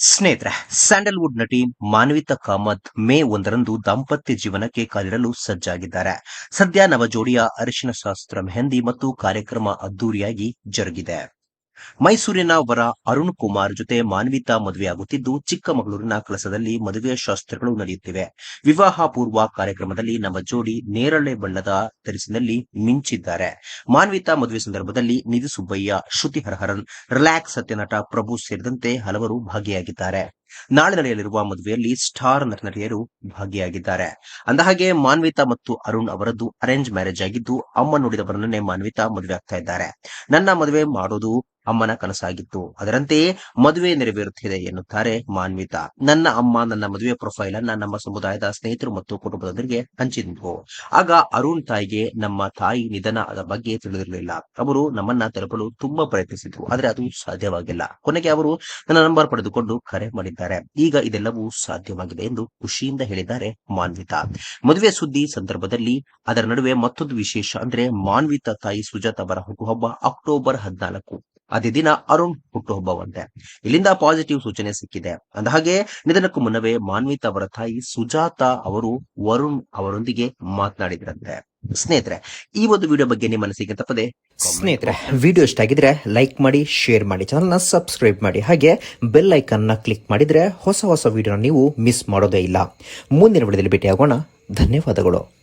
ಸ್ನೇಹಿತರೆ ಸ್ಯಾಂಡಲ್ವುಡ್ ನಟಿ ಮಾನ್ವಿತಾ ಕಾಮತ್ ಮೇ ಒಂದರಂದು ದಾಂಪತ್ಯ ಜೀವನಕ್ಕೆ ಕಾಲಿಡಲು ಸಜ್ಜಾಗಿದ್ದಾರೆ. ಸದ್ಯ ನವ ಜೋಡಿಯ ಅರಿಶಿನ ಶಾಸ್ತ್ರ, ಮೆಹಂದಿ ಮತ್ತು ಕಾರ್ಯಕ್ರಮ ಅದ್ದೂರಿಯಾಗಿ ಜರುಗಿದೆ. ಮೈಸೂರಿನ ವರ ಅರುಣ್ ಕುಮಾರ್ ಜೊತೆ ಮಾನ್ವಿತಾ ಮದುವೆಯಾಗುತ್ತಿದ್ದು ಚಿಕ್ಕಮಗಳೂರಿನ ಕಲಸದಲ್ಲಿ ಮದುವೆ ಶಾಸ್ತ್ರಗಳು ನಡೆಯುತ್ತಿವೆ. ವಿವಾಹ ಪೂರ್ವ ಕಾರ್ಯಕ್ರಮದಲ್ಲಿ ನಮ್ಮ ಜೋಡಿ ನೇರಳೆ ಬಣ್ಣದ ತರಿಸಿನಲ್ಲಿ ಮಿಂಚಿದ್ದಾರೆ. ಮಾನ್ವಿತಾ ಮದುವೆ ಸಂದರ್ಭದಲ್ಲಿ ನಿಧಿ ಸುಬ್ಬಯ್ಯ, ಶ್ರುತಿ ಹರಹರನ್, ರಿಲ್ಯಾಕ್ಸ್ ಸತ್ಯನಟ ಪ್ರಭು ಸೇರಿದಂತೆ ಹಲವರು ಭಾಗಿಯಾಗಿದ್ದಾರೆ. ನಾಳೆ ನಡೆಯಲಿರುವ ಮದುವೆಯಲ್ಲಿ ಸ್ಟಾರ್ ನಟನಟಿಯರು ಭಾಗಿಯಾಗಿದ್ದಾರೆ. ಅಂದಹಾಗೆ ಮಾನ್ವಿತಾ ಮತ್ತು ಅರುಣ್ ಅವರದ್ದು ಅರೇಂಜ್ ಮ್ಯಾರೇಜ್ ಆಗಿದ್ದು ಅಮ್ಮ ನೋಡಿದವರನ್ನೇ ಮಾನ್ವಿತಾ ಮದುವೆ ಆಗ್ತಾ ಇದ್ದಾರೆ. ನನ್ನ ಮದುವೆ ಮಾಡೋದು ಅಮ್ಮನ ಕನಸಾಗಿತ್ತು. ಅದರಂತೆಯೇ ಮದುವೆ ನೆರವೇರುತ್ತಿದೆ ಎನ್ನುತ್ತಾರೆ ಮಾನ್ವಿತಾ. ನನ್ನ ಅಮ್ಮ, ನನ್ನ ಮದುವೆ ಪ್ರೊಫೈಲ್ ಅನ್ನ ನಮ್ಮ ಸಮುದಾಯದ ಸ್ನೇಹಿತರು ಮತ್ತು ಕುಟುಂಬದವರಿಗೆ ಹಂಚಿದ್ವು. ಆಗ ಅರುಣ್ ತಾಯಿಗೆ ನಮ್ಮ ತಾಯಿ ನಿಧನ ಅದರ ಬಗ್ಗೆ ತಿಳಿದಿರಲಿಲ್ಲ. ಅವರು ನಮ್ಮನ್ನ ತಲುಪಲು ತುಂಬಾ ಪ್ರಯತ್ನಿಸಿದ್ರು. ಆದರೆ ಅದು ಸಾಧ್ಯವಾಗಿಲ್ಲ. ಕೊನೆಗೆ ಅವರು ನನ್ನ ನಂಬರ್ ಪಡೆದುಕೊಂಡು ಕರೆ ಮಾಡಿದ್ದಾರೆ. ಈಗ ಇದೆಲ್ಲವೂ ಸಾಧ್ಯವಾಗಿದೆ ಎಂದು ಖುಷಿಯಿಂದ ಹೇಳಿದ್ದಾರೆ ಮಾನ್ವಿತಾ. ಮದುವೆ ಸುದ್ದಿ ಸಂದರ್ಭದಲ್ಲಿ ಅದರ ನಡುವೆ ಮತ್ತೊಂದು ವಿಶೇಷ ಅಂದ್ರೆ ಮಾನ್ವಿತಾ ತಾಯಿ ಸುಜಾತ ಅವರ ಹುಟ್ಟುಹಬ್ಬ ಅಕ್ಟೋಬರ್ ಹದಿನಾಲ್ಕು. ಅದೇ ದಿನ ಅರುಣ್ ಹುಟ್ಟುಹಬ್ಬವಂತೆ. ಇಲ್ಲಿಂದ ಪಾಸಿಟಿವ್ ಸೂಚನೆ ಸಿಕ್ಕಿದೆ. ಅಂದಹಾಗೆ, ನಿಧನಕ್ಕೂ ಮುನ್ನವೇ ಮಾನ್ವಿತಾ ಅವರ ತಾಯಿ ಸುಜಾತ ಅವರು ವರುಣ್ ಅವರೊಂದಿಗೆ ಮಾತನಾಡಿದ್ರಂತೆ. ಸ್ನೇಹಿತರೆ, ಈ ಒಂದು ವಿಡಿಯೋ ಬಗ್ಗೆ ನಿಮ್ಮ ಮನಸ್ಸಿಗೆ ತಪ್ಪದೆ ಸ್ನೇಹಿತರೆ ವಿಡಿಯೋ ಇಷ್ಟ ಆಗಿದ್ರೆ ಲೈಕ್ ಮಾಡಿ ಶೇರ್ ಮಾಡಿ ಚಾನಲ್ನ ಸಬ್ಸ್ಕ್ರೈಬ್ ಮಾಡಿ. ಹಾಗೆ ಬೆಲ್ ಐಕನ್ನ ಕ್ಲಿಕ್ ಮಾಡಿದ್ರೆ ಹೊಸ ಹೊಸ ವಿಡಿಯೋನ ನೀವು ಮಿಸ್ ಮಾಡೋದೇ ಇಲ್ಲ. ಮುಂದಿನ ವಿಡಿಯೋದಲ್ಲಿ ಭೇಟಿಯಾಗೋಣ. ಧನ್ಯವಾದಗಳು.